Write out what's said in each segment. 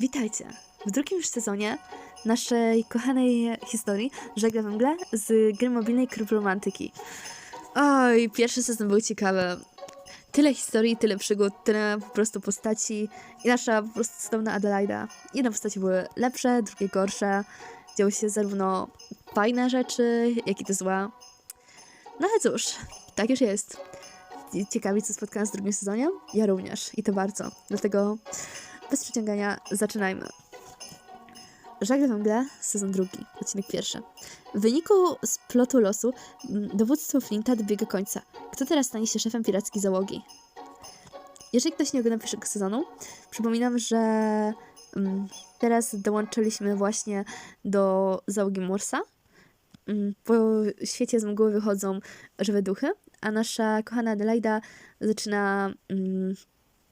Witajcie w drugim już sezonie naszej kochanej historii Żegla we mgle z gry mobilnej Krób Romantyki. Oj, pierwszy sezon był ciekawy. Tyle historii, tyle przygód, tyle po prostu postaci i nasza po prostu cudowna Adelaida. Jedne postaci były lepsze, drugie gorsze. Działy się zarówno fajne rzeczy, jak i te złe. No ale cóż, tak już jest. Ciekawi, co spotka nas w drugim sezonie? Ja również i to bardzo. Dlatego bez przeciągania zaczynajmy. Żagle we mgle, sezon drugi, odcinek pierwszy. W wyniku splotu losu m, dowództwo Flinta dobiega końca. Kto teraz stanie się szefem pirackiej załogi? Jeżeli ktoś nie oglądał pierwszego sezonu, przypominam, że mm, teraz dołączyliśmy właśnie do załogi Morsa. Mm, Po świecie z mgły wychodzą żywe duchy, a nasza kochana Adelaida zaczyna mm,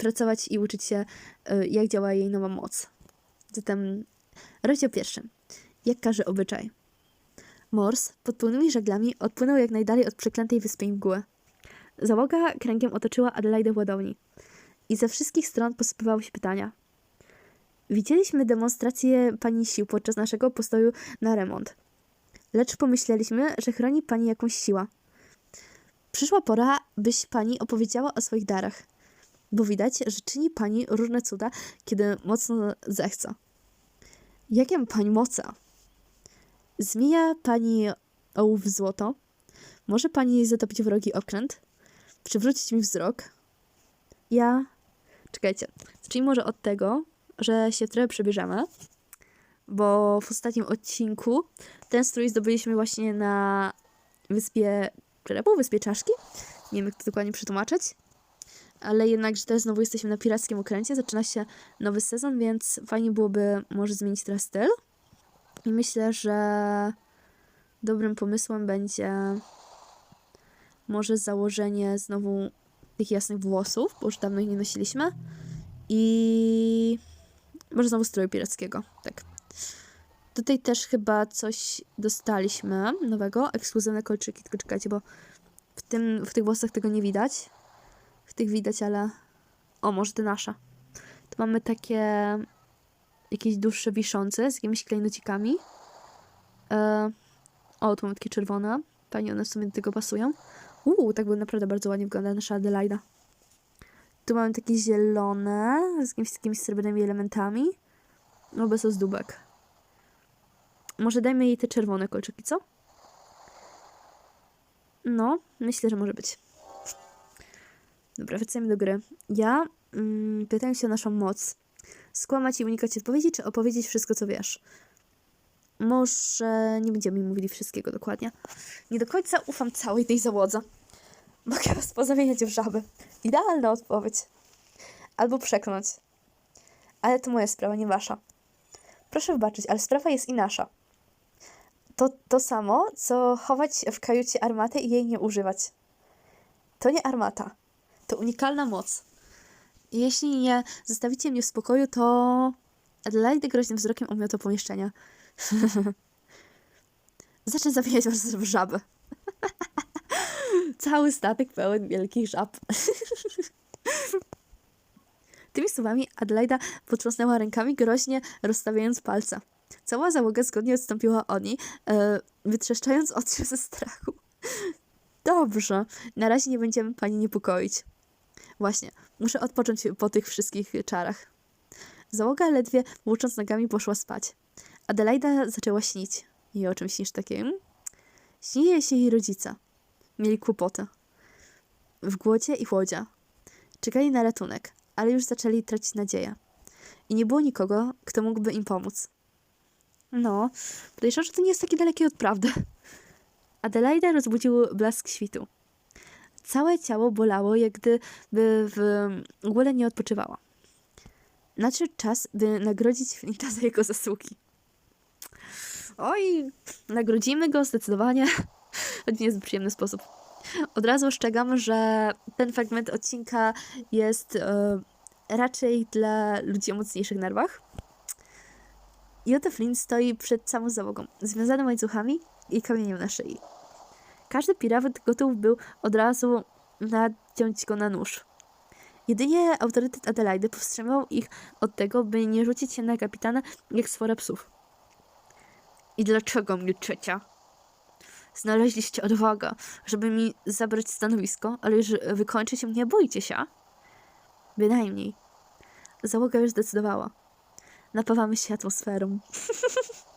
pracować i uczyć się, y, jak działa jej nowa moc. Zatem rozdział pierwszy. Jak każe obyczaj. Mors pod pełnymi żaglami odpłynął jak najdalej od przeklętej wyspy mgły. Załoga kręgiem otoczyła Adelaidę w ładowni. I ze wszystkich stron posypywały się pytania. Widzieliśmy demonstrację pani sił podczas naszego postoju na remont. Lecz pomyśleliśmy, że chroni pani jakąś siła. Przyszła pora, byś pani opowiedziała o swoich darach bo widać, że czyni pani różne cuda, kiedy mocno zechce. Jakie ma pani moce? Zmienia pani ołów w złoto? Może pani zatopić wrogi okręt? Przywrócić mi wzrok? Ja... Czekajcie. Zacznijmy może od tego, że się trochę przebierzemy, bo w ostatnim odcinku ten strój zdobyliśmy właśnie na wyspie... Była? Wyspie Czaszki? Nie wiem, jak to dokładnie przetłumaczyć ale jednak, że teraz znowu jesteśmy na pirackim okręcie, zaczyna się nowy sezon, więc fajnie byłoby może zmienić teraz styl. I myślę, że dobrym pomysłem będzie może założenie znowu tych jasnych włosów, bo już dawno ich nie nosiliśmy. I może znowu stroju pirackiego, tak. Tutaj też chyba coś dostaliśmy nowego, ekskluzywne kolczyki, tylko czekajcie, bo w, tym, w tych włosach tego nie widać w tych widać, ale... O, może te nasze. Tu mamy takie... Jakieś dłuższe wiszące z jakimiś klejnocikami. E... O, tu mamy takie czerwone. Fajnie, one w sumie do tego pasują. Uuu, tak by naprawdę bardzo ładnie wygląda nasza Adelaida. Tu mamy takie zielone, z jakimiś takimi srebrnymi elementami. No, bez ozdóbek. Może dajmy jej te czerwone kolczyki, co? No, myślę, że może być. Dobra, wracajmy do gry. Ja mm, pytam się o naszą moc. Skłamać i unikać odpowiedzi, czy opowiedzieć wszystko, co wiesz? Może nie będziemy mówili wszystkiego dokładnie. Nie do końca ufam całej tej załodze. Mogę was pozamieniać w żaby. Idealna odpowiedź. Albo przekonać. Ale to moja sprawa, nie wasza. Proszę wybaczyć, ale sprawa jest i nasza. To to samo, co chować w kajucie armatę i jej nie używać. To nie armata. To unikalna moc. Jeśli nie zostawicie mnie w spokoju, to Adelaide groźnym wzrokiem omiota pomieszczenia. Zacznę was w żaby. Cały statek pełen wielkich żab. Tymi słowami Adelaida potrząsnęła rękami, groźnie rozstawiając palce. Cała załoga zgodnie odstąpiła od niej, e, wytrzeszczając oczy ze strachu. Dobrze, na razie nie będziemy pani niepokoić. Właśnie, muszę odpocząć po tych wszystkich czarach. Załoga ledwie włócząc nogami poszła spać. Adelaida zaczęła śnić. I o czym śnisz takim? Śnili się jej rodzice. Mieli kłopoty. W głodzie i chłodzie. Czekali na ratunek, ale już zaczęli tracić nadzieję. I nie było nikogo, kto mógłby im pomóc. No, podejrzewam, że to nie jest takie dalekie od prawdy. Adelaida rozbudził blask świtu. Całe ciało bolało, jak gdyby w ogóle nie odpoczywała. Nadszedł czas, by nagrodzić Flinta za jego zasługi. Oj, nagrodzimy go zdecydowanie, choć w niezbyt przyjemny sposób. Od razu ostrzegam, że ten fragment odcinka jest e, raczej dla ludzi o mocniejszych nerwach. I oto Flint stoi przed całą załogą, związany łańcuchami i kamieniem na szyi. Każdy pirawet gotów był od razu naciąć go na nóż. Jedynie autorytet Adelaidy powstrzymał ich od tego, by nie rzucić się na kapitana jak swora psów. I dlaczego mnie trzecia? Znaleźliście odwagę, żeby mi zabrać stanowisko, ale już wykończyć mnie boicie się? Bynajmniej. Załoga już zdecydowała. Napawamy się atmosferą.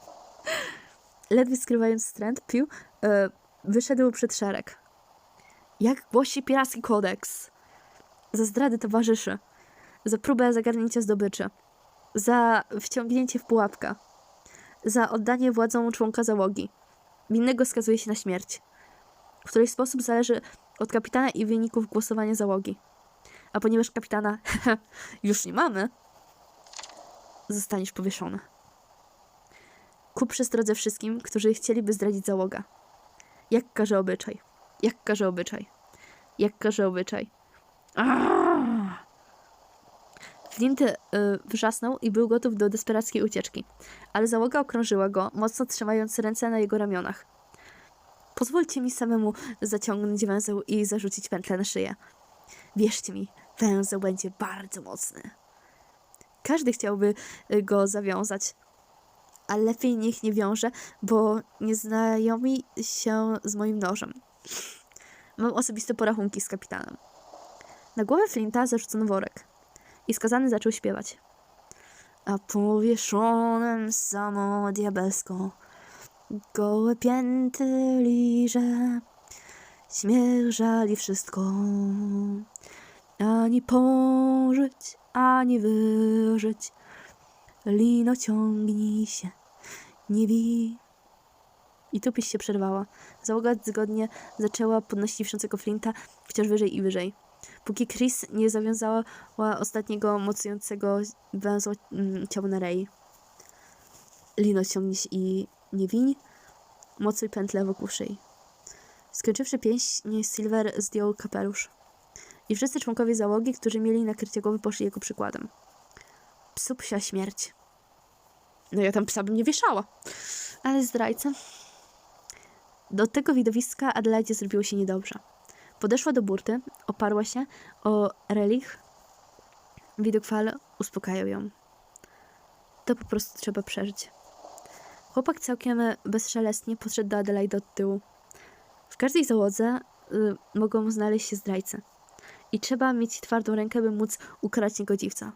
Ledwie skrywając wstręt, Pił e, wyszedł przed szereg. Jak głosi piracki kodeks. Za zdrady towarzyszy, za próbę zagarnięcia zdobyczy, za wciągnięcie w pułapkę, za oddanie władzą członka załogi. Winnego skazuje się na śmierć, w której sposób zależy od kapitana i wyników głosowania załogi. A ponieważ kapitana już nie mamy, zostaniesz powieszony. Ku przestrodze wszystkim, którzy chcieliby zdradzić załogę. Jak każe obyczaj. Jak każe obyczaj. Jak każe obyczaj. Aaaa! Flinty y, wrzasnął i był gotów do desperackiej ucieczki, ale załoga okrążyła go, mocno trzymając ręce na jego ramionach. Pozwólcie mi samemu zaciągnąć węzeł i zarzucić pętlę na szyję. Wierzcie mi, węzeł będzie bardzo mocny. Każdy chciałby y, go zawiązać, ale lepiej niech nie wiąże, bo nie znajomi się z moim nożem. Mam osobiste porachunki z kapitanem. Na głowę Flinta zarzucono worek i skazany zaczął śpiewać. A powieszonym samo diabelsko gołe pięty liże, śmiech żali wszystko. Ani pożyć, ani wyżyć, lino ciągnij się, nie wi. I tu pieśń się przerwała. Załoga zgodnie zaczęła podnosić wiszącego Flinta wciąż wyżej i wyżej. Póki Chris nie zawiązała ostatniego mocującego węzła mm, ciała na rei. Lino ciągnie się i nie wiń, mocuj pętlę wokół szyi. Skończywszy pieśń, Silver zdjął kapelusz. I wszyscy członkowie załogi, którzy mieli nakrycie głowy, poszli jego przykładem. Psu psia śmierć. No ja tam psa bym nie wieszała. Ale zdrajca. Do tego widowiska Adelaide zrobiło się niedobrze. Podeszła do burty, oparła się o relich. Widok fal uspokajał ją. To po prostu trzeba przeżyć. Chłopak całkiem bezszelestnie podszedł do Adelaide od tyłu. W każdej załodze y, mogą znaleźć się zdrajcy. I trzeba mieć twardą rękę, by móc ukarać niegodziwca.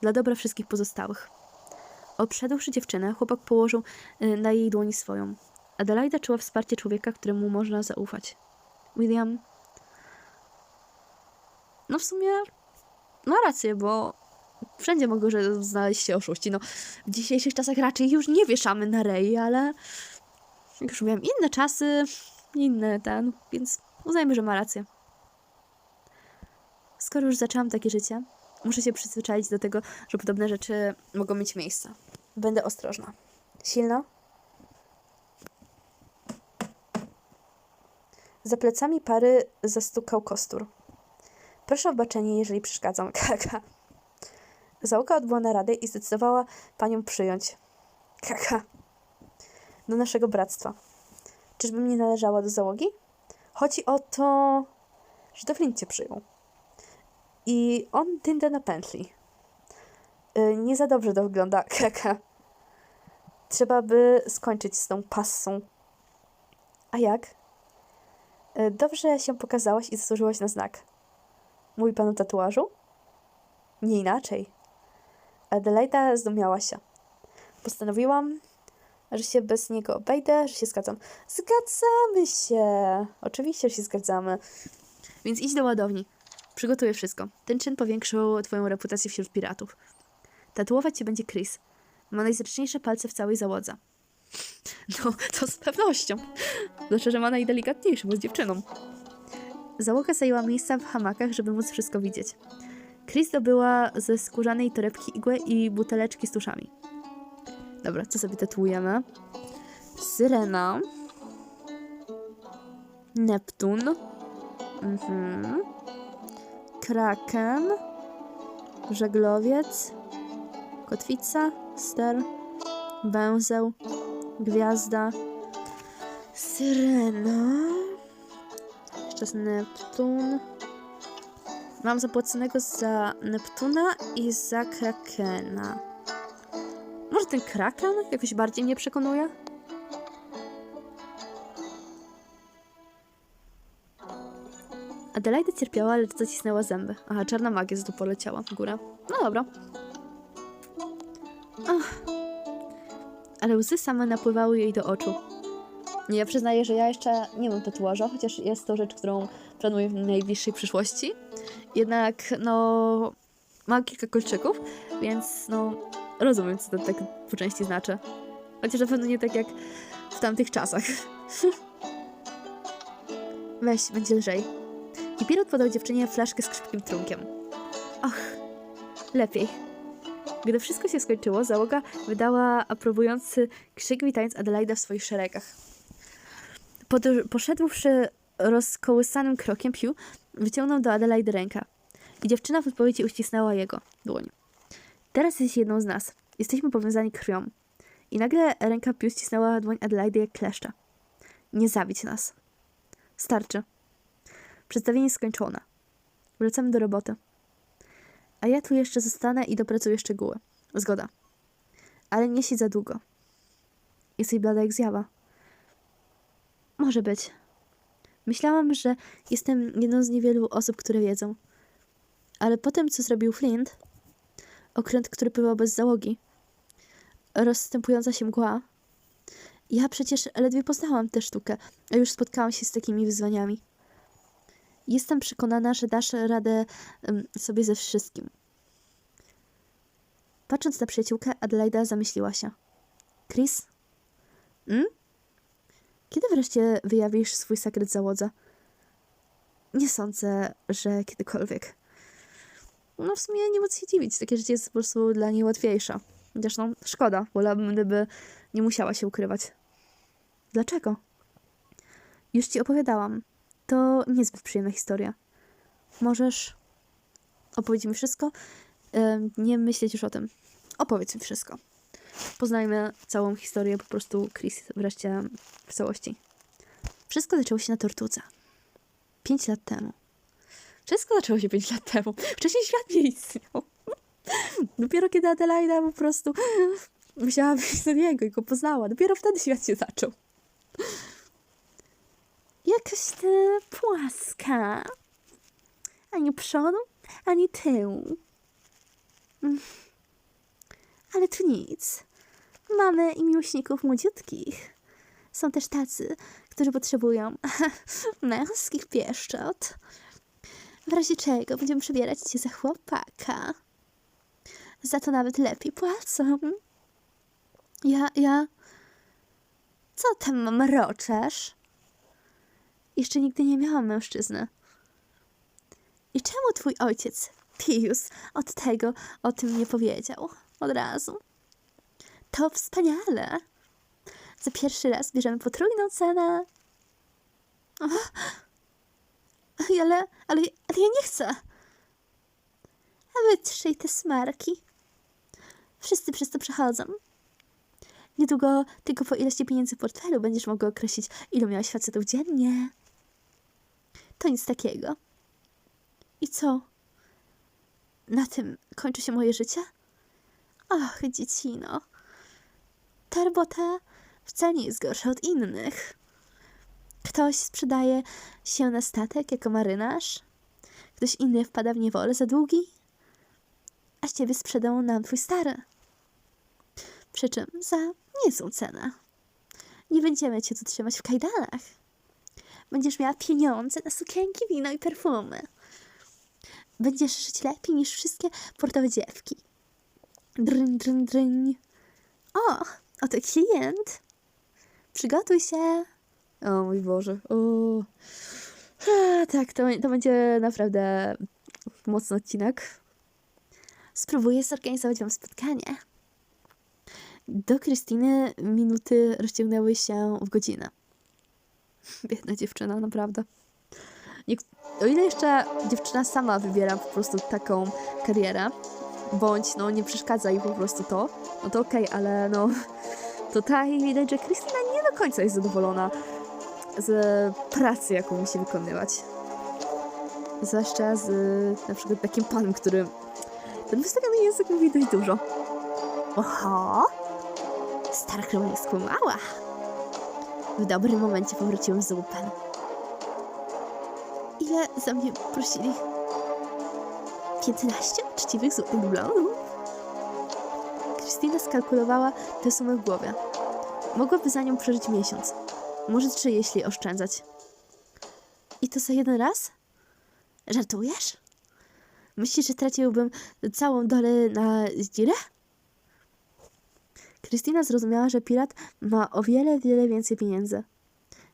Dla dobra wszystkich pozostałych. Obszedłszy dziewczynę, chłopak położył y, na jej dłoni swoją. Adelaida czuła wsparcie człowieka, któremu można zaufać. William. No w sumie ma rację, bo wszędzie mogą znaleźć się oszuści. No, w dzisiejszych czasach raczej już nie wieszamy na rej, ale jak już mówiłam, inne czasy, inne ten, więc uznajmy, że ma rację. Skoro już zaczęłam takie życie, muszę się przyzwyczaić do tego, że podobne rzeczy mogą mieć miejsce. Będę ostrożna. Silno? Za plecami pary zastukał kostur. Proszę o baczenie, jeżeli przeszkadzam. Kaka. Załoga odbyła naradę i zdecydowała panią przyjąć. Kaka. Do naszego bractwa. Czyżbym nie należała do załogi? Chodzi o to, że to Flint cię przyjął. I on dynda na pętli. Yy, nie za dobrze to wygląda. Trzeba by skończyć z tą passą. A jak? Yy, dobrze się pokazałaś i zasłużyłaś na znak. Mówi pan o tatuażu? Nie inaczej. Adelaida zdumiała się. Postanowiłam, że się bez niego obejdę, że się zgadzam. Zgadzamy się! Oczywiście, że się zgadzamy. Więc idź do ładowni. Przygotuję wszystko. Ten czyn powiększył twoją reputację wśród piratów. Tatuować cię będzie Chris. Ma najzręczniejsze palce w całej załodze. No, to z pewnością. Znaczy, że ma najdelikatniejsze, bo z dziewczyną. Załoga zajęła miejsca w hamakach, żeby móc wszystko widzieć. Chris dobyła ze skórzanej torebki igłę i buteleczki z tuszami. Dobra, co sobie tatuujemy? Syrena. Neptun. Mhm. Kraken. Żeglowiec. Kotwica. Ster. Węzeł. Gwiazda. Syrena. Jeszcze Neptun. Mam zapłaconego za Neptuna i za Krakena. Może ten Kraken jakoś bardziej mnie przekonuje? Adelaida cierpiała, lecz zacisnęła zęby. Aha, czarna magia z tu poleciała w górę. No dobra. Ach. Ale łzy same napływały jej do oczu. Ja przyznaję, że ja jeszcze nie mam tatuaża, chociaż jest to rzecz, którą planuję w najbliższej przyszłości. Jednak, no, mam kilka kolczyków, więc, no, rozumiem, co to tak po części znaczy. Chociaż na pewno nie tak jak w tamtych czasach. Weź, będzie lżej. I Pirot podał dziewczynie flaszkę z krzepkim trunkiem. Ach, lepiej. Gdy wszystko się skończyło, załoga wydała aprobujący krzyk witając Adelaida w swoich szeregach. Pod- poszedłszy rozkołysanym krokiem, Piu wyciągnął do Adelaide rękę. I dziewczyna w odpowiedzi uścisnęła jego dłoń. Teraz jesteś jedną z nas. Jesteśmy powiązani krwią. I nagle ręka Piu ścisnęła dłoń Adelaide jak kleszcza. Nie zabić nas. Starczy. Przedstawienie skończone. Wracamy do roboty. A ja tu jeszcze zostanę i dopracuję szczegóły. Zgoda. Ale nie siedź za długo. Jesteś blada jak zjawa. Może być. Myślałam, że jestem jedną z niewielu osób, które wiedzą. Ale po tym, co zrobił Flint, okręt, który pływał bez załogi, rozstępująca się mgła, ja przecież ledwie poznałam tę sztukę, a już spotkałam się z takimi wyzwaniami. Jestem przekonana, że dasz radę sobie ze wszystkim. Patrząc na przyjaciółkę, Adelaida zamyśliła się. Chris? Hmm? Kiedy wreszcie wyjawisz swój sekret załodze? Nie sądzę, że kiedykolwiek. No w sumie nie ma się dziwić. Takie życie jest po prostu dla niej łatwiejsze. No, szkoda. Wolałabym, gdyby nie musiała się ukrywać. Dlaczego? Już ci opowiadałam. To niezbyt przyjemna historia. Możesz opowiedzieć mi wszystko? Nie myśleć już o tym. Opowiedz mi wszystko. Poznajmy całą historię po prostu Chris wreszcie w całości. Wszystko zaczęło się na Tortudze. Pięć lat temu. Wszystko zaczęło się pięć lat temu. Wcześniej świat nie istniał. Dopiero kiedy Adelaida po prostu musiała wyjść do niego i go poznała. Dopiero wtedy świat się zaczął. Jakaś ty płaska. Ani przodu, ani tyłu. Mm. Ale tu nic. Mamy i miłośników młodziutkich. Są też tacy, którzy potrzebują męskich pieszczot. W razie czego będziemy przebierać cię za chłopaka. Za to nawet lepiej płacą. Ja, ja... Co tam mroczesz? Jeszcze nigdy nie miałam mężczyzny. I czemu twój ojciec, Pius, od tego o tym nie powiedział od razu? To wspaniale. Za pierwszy raz bierzemy potrójną cenę. O, ale, ale, ale ja nie chcę. A wytrzyj te smarki. Wszyscy przez to przechodzą. Niedługo tylko po ilości pieniędzy w portfelu będziesz mogła określić, ilu miałaś facetów dziennie. To nic takiego. I co? Na tym kończy się moje życie? Och, dziecino. Ta robota wcale nie jest gorsza od innych. Ktoś sprzedaje się na statek jako marynarz, ktoś inny wpada w niewolę za długi, a ciebie sprzedał nam twój stary. Przy czym za niezłą cenę. Nie będziemy cię tu trzymać w kajdanach. Będziesz miała pieniądze na sukienki, wino i perfumy. Będziesz żyć lepiej niż wszystkie portowe dziewki. Dryn, dryn, dryn. O, oto klient. Przygotuj się. O mój Boże. O. A, tak, to, to będzie naprawdę mocny odcinek. Spróbuję zorganizować wam spotkanie. Do Krystyny minuty rozciągnęły się w godzinę. Biedna dziewczyna, naprawdę. Nie, o ile jeszcze dziewczyna sama wybiera po prostu taką karierę, bądź no nie przeszkadza jej po prostu to, no to okej, ale no tutaj widać, że Krystyna nie do końca jest zadowolona z pracy, jaką musi wykonywać. Zwłaszcza z na przykład takim panem, który ten wystawiony język mówi dość dużo. Oho! Stara królowa skłamała. W dobrym momencie powróciłem z łupem. Ile za mnie prosili? 15 uczciwych złotych dublanów? Krystyna skalkulowała tę sumę w głowie. Mogłaby za nią przeżyć miesiąc. Może trzy, jeśli oszczędzać. I to za jeden raz? Żartujesz? Myślisz, że traciłbym całą dolę na zdzirę? Krystyna zrozumiała, że pirat ma o wiele, wiele więcej pieniędzy.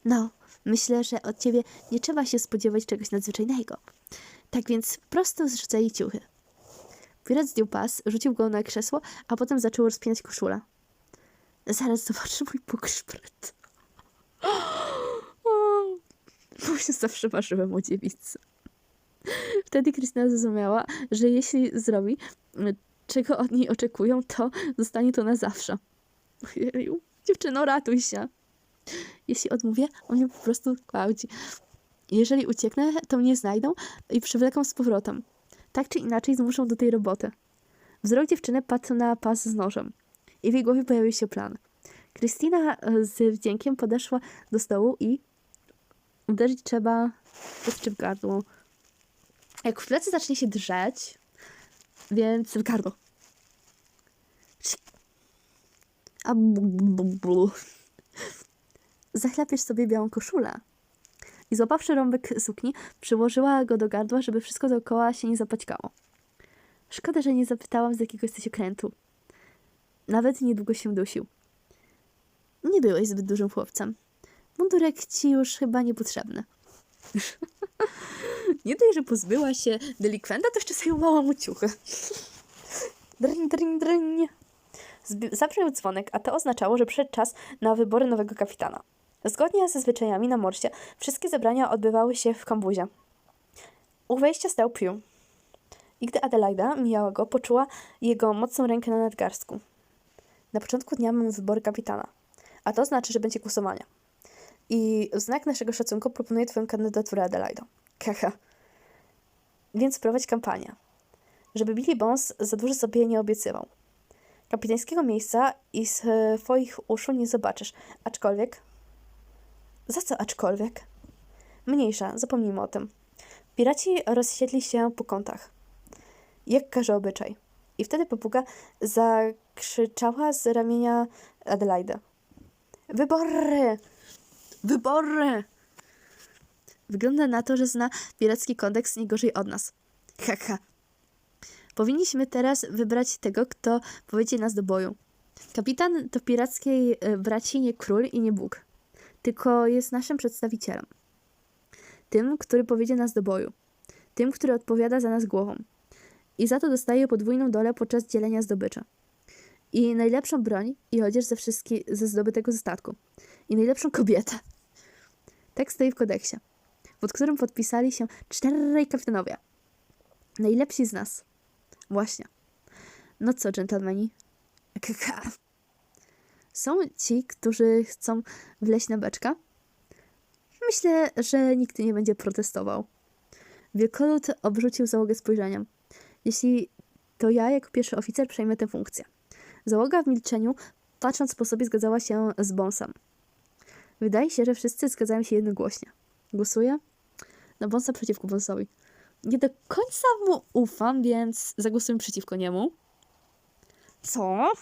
No, myślę, że od ciebie nie trzeba się spodziewać czegoś nadzwyczajnego. Tak więc prosto zrzucaj ciuchy. Pirat zdjął pas, rzucił go na krzesło, a potem zaczął rozpinać koszulę. Zaraz zobaczy mój pogrzbret. Bo się zawsze marzyłem o dziewicy. Wtedy Krystyna zrozumiała, że jeśli zrobi, czego od niej oczekują, to zostanie to na zawsze. Ojeju, dziewczyno, ratuj się. Jeśli odmówię, on mnie po prostu gwałci. Jeżeli ucieknę, to mnie znajdą i przywleką z powrotem. Tak czy inaczej zmuszą do tej roboty. Wzrok dziewczyny padł na pas z nożem. I w jej głowie pojawił się plan. Krystyna e, z wdziękiem podeszła do stołu i uderzyć trzeba w gardło. Jak w plecy zacznie się drzeć, więc gardło. A bu, bu, bu. Zachlapiesz sobie białą koszulę. I złapawszy rąbek sukni, przyłożyła go do gardła, żeby wszystko dookoła się nie zapaćkało. Szkoda, że nie zapytałam, z jakiego jesteś okrętu. Nawet niedługo się dusił. Nie byłeś zbyt dużym chłopcem. Mundurek ci już chyba niepotrzebny. nie dość, że pozbyła się delikwenta, to jeszcze umała mu ciuchy. drń, drń. Zbi- Zabrzmiał dzwonek, a to oznaczało, że przyszedł czas na wybory nowego kapitana. Zgodnie ze zwyczajami na morsie, wszystkie zebrania odbywały się w kambuzie. U wejścia stał Pew. I gdy Adelaida mijała go, poczuła jego mocną rękę na nadgarstku. Na początku dnia mamy wybory kapitana, a to znaczy, że będzie głosowania. I w znak naszego szacunku proponuję twoją kandydaturę, Adelaido. Haha. Więc prowadź kampanię. Żeby Billy Bones za dużo sobie nie obiecywał. Kapitańskiego miejsca i swoich uszu nie zobaczysz, aczkolwiek... Za co aczkolwiek? Mniejsza, zapomnijmy o tym. Piraci rozsiedli się po kątach. Jak każe obyczaj. I wtedy papuga zakrzyczała z ramienia Adelaide. Wybory! Wybory! Wygląda na to, że zna piracki kodeks nie gorzej od nas. Haha. Powinniśmy teraz wybrać tego, kto powiedzie nas do boju. Kapitan to pirackiej e, braci nie król i nie Bóg, tylko jest naszym przedstawicielem. Tym, który powiedzie nas do boju. Tym, który odpowiada za nas głową. I za to dostaje podwójną dolę podczas dzielenia zdobyczy. I najlepszą broń i odzież ze, wszystkie, ze zdobytego statku. I najlepszą kobietę. Tekst stoi w kodeksie, pod którym podpisali się czterej kapitanowie. Najlepsi z nas. Właśnie. No co, dżentelmeni? Kaka. Są ci, którzy chcą wleźć na beczka? Myślę, że nikt nie będzie protestował. Wielkolud obrzucił załogę spojrzeniem. Jeśli to ja, jako pierwszy oficer, przejmę tę funkcję. Załoga w milczeniu, patrząc po sobie, zgadzała się z Bonsem. Wydaje się, że wszyscy zgadzają się jednogłośnie. Głosuję na Bonsa przeciwko Bonsowi. Nie do końca mu ufam, więc zagłosuję przeciwko niemu. Co?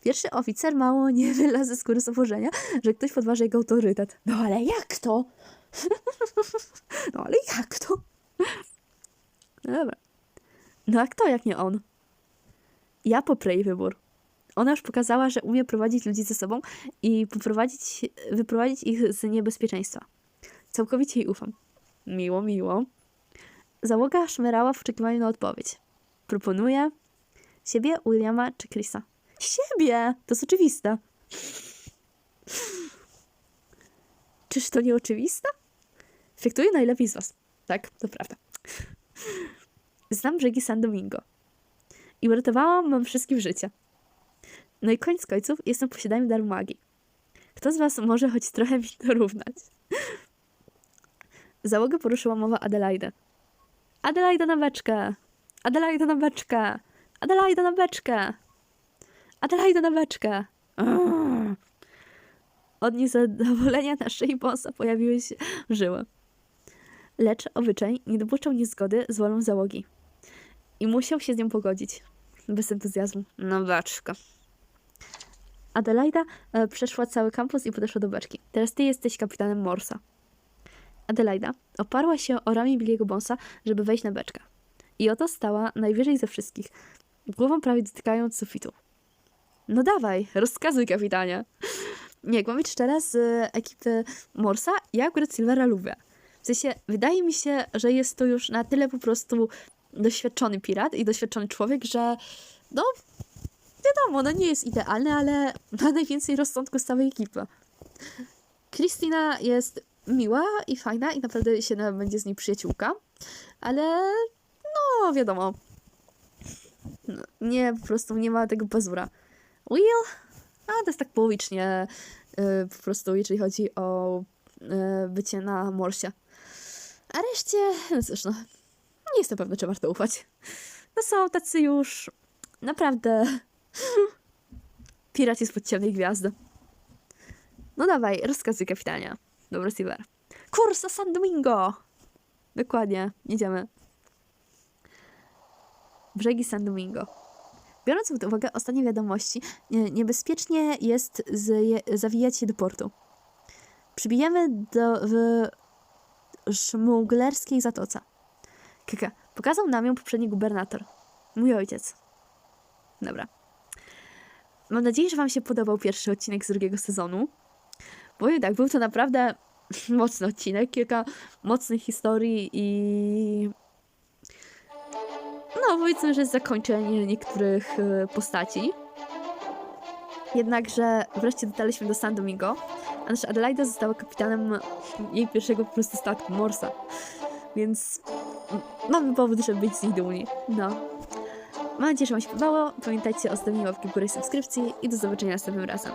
Pierwszy oficer mało nie wyla ze skóry założenia, że ktoś podważa jego autorytet. No ale jak to? no ale jak to? No dobra. No a kto jak nie on? Ja poprę jej wybór. Ona już pokazała, że umie prowadzić ludzi ze sobą i poprowadzić, wyprowadzić ich z niebezpieczeństwa. Całkowicie jej ufam. Miło, miło. Załoga szmerała w oczekiwaniu na odpowiedź. Proponuję siebie, Williama czy Chrisa. Siebie! To jest oczywiste. Czyż to nie oczywiste? Najlepiej z was. Tak, to prawda. Znam brzegi San Domingo. I uratowałam wam wszystkim życie. No i koniec końców jestem posiadaniem daru magii. Kto z was może choć trochę mi dorównać? Załogę poruszyła mowa Adelaide. Adelaida na beczkę! Adelaida na beczkę! Adelaida na beczkę! Adelaida na beczkę! Urgh. Od niezadowolenia na szyi bossa pojawiły się żyły. Lecz obyczaj nie dopuszczał niezgody z wolą załogi. I musiał się z nią pogodzić. Bez entuzjazmu. No beczka. Adelaida e, przeszła cały kampus i podeszła do beczki. Teraz ty jesteś kapitanem Morsa. Adelaida oparła się o ramię Billiego Bonsa, żeby wejść na beczkę. I oto stała najwyżej ze wszystkich, głową prawie dotykając sufitu. No dawaj, rozkazuj kapitanie. Nie, jak mam być szczera, z e, ekipy Morsa, ja akurat Silvera lubię. W sensie, wydaje mi się, że jest to już na tyle po prostu doświadczony pirat i doświadczony człowiek, że no, wiadomo, no nie jest idealny, ale ma najwięcej rozsądku z całej ekipy. Kristina jest miła i fajna i naprawdę się na- będzie z niej przyjaciółka, ale no wiadomo, no, nie, po prostu nie ma tego pazura. Will? A, to jest tak połowicznie y, po prostu, jeżeli chodzi o y, bycie na morsie. A reszcie, no cóż no, nie jestem pewna, czy warto ufać. No są tacy już naprawdę pirat jest pod ciemnej gwiazdy. No dawaj, rozkazuj kapitania. Dobra, Silver. Kursa San Domingo! Dokładnie, jedziemy. Brzegi San Domingo. Biorąc pod uwagę ostatnie wiadomości, nie, niebezpiecznie jest zawijać się do portu. Przybijemy do, w szmuglerskiej zatoce. Kaka, pokazał nam ją poprzedni gubernator. Mój ojciec. Dobra. Mam nadzieję, że Wam się podobał pierwszy odcinek z drugiego sezonu. Powiem tak, był to naprawdę mocny odcinek, kilka mocnych historii i no powiedzmy, że zakończenie niektórych e, postaci. Jednakże wreszcie dotarliśmy do San Domingo, a nasza Adelaida została kapitanem jej pierwszego po prostu statku, Morsa. Więc m- mamy powód, żeby być z niej dumni. No. Mam nadzieję, że Wam się podobało. Pamiętajcie o zostawieniu łapki w górę subskrypcji i do zobaczenia następnym razem.